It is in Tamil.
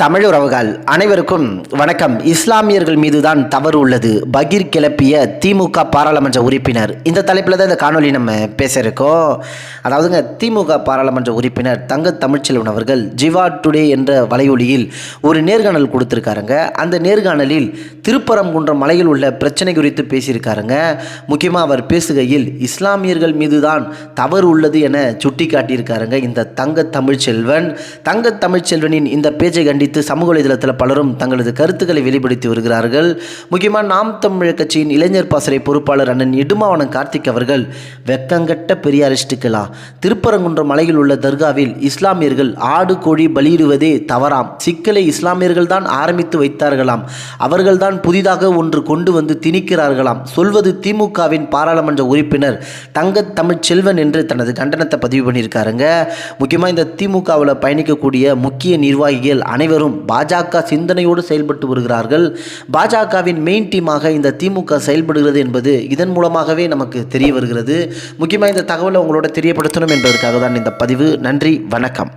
தமிழ் உறவுகள் அனைவருக்கும் வணக்கம். இஸ்லாமியர்கள் மீதுதான் தவறு உள்ளது. பகீர் கிளப்பிய திமுக பாராளுமன்ற உறுப்பினர். இந்த தலைப்பில் தான் இந்த காணொலி நம்ம பேசியிருக்கோம் அதாவதுங்க திமுக பாராளுமன்ற உறுப்பினர் தங்க தமிழ்ச்செல்வன் அவர்கள் ஜிவா டுடே என்ற வலையொலியில் ஒரு நேர்காணல் கொடுத்துருக்காருங்க. அந்த நேர்காணலில் திருப்பரங்குன்றம் மலையில் உள்ள பிரச்சனை குறித்து பேசியிருக்காருங்க. முக்கியமாக அவர் பேசுகையில் இஸ்லாமியர்கள் மீதுதான் தவறு உள்ளது என சுட்டி காட்டியிருக்காருங்க இந்த தங்க தமிழ்ச்செல்வன். தங்க தமிழ்ச்செல்வனின் இந்த பேச்சை கண்டித்து சமூக வலைதளத்தில் பலரும் தங்களது கருத்துக்களை வெளிப்படுத்தி வருகிறார்கள். முக்கியமாக நாம் தமிழர் கட்சியின் இளைஞர் பாசறை பொறுப்பாளர் அண்ணன் இடுமாவனம் கார்த்திக் அவர்கள் வெக்கங்கட்ட பெரியாரிஸ்டுகளா? திருப்பரங்குன்றம் மலையில் உள்ள தர்காவில் இஸ்லாமியர்கள் ஆடு கோழி பலியிடுவதே தவறாம். சிக்கலை இஸ்லாமியர்கள் தான் ஆரம்பித்து வைத்தார்களாம். அவர்கள்தான் புதிதாக ஒன்று கொண்டு வந்து திணிக்கிறார்களாம். சொல்வது திமுகவின் பாராளுமன்ற உறுப்பினர் தங்க தமிழ்ச்செல்வன் என்று தனது கண்டனத்தை பதிவு பண்ணியிருக்காருங்க. முக்கியமாக இந்த திமுகவில் பயணிக்கக்கூடிய முக்கிய நிர்வாகிகள் அனைவரும் பாஜக சிந்தனையோடு செயல்பட்டு வருகிறார்கள். பாஜகவின் மெயின் டீமாக இந்த திமுக செயல்படுகிறது என்பது இதன் மூலமாகவே நமக்கு தெரிய வருகிறது. முக்கியமாக இந்த தகவலை உங்களோட தெரியப்படுத்தணும் என்பதற்காக தான் இந்த பதிவு. நன்றி வணக்கம்.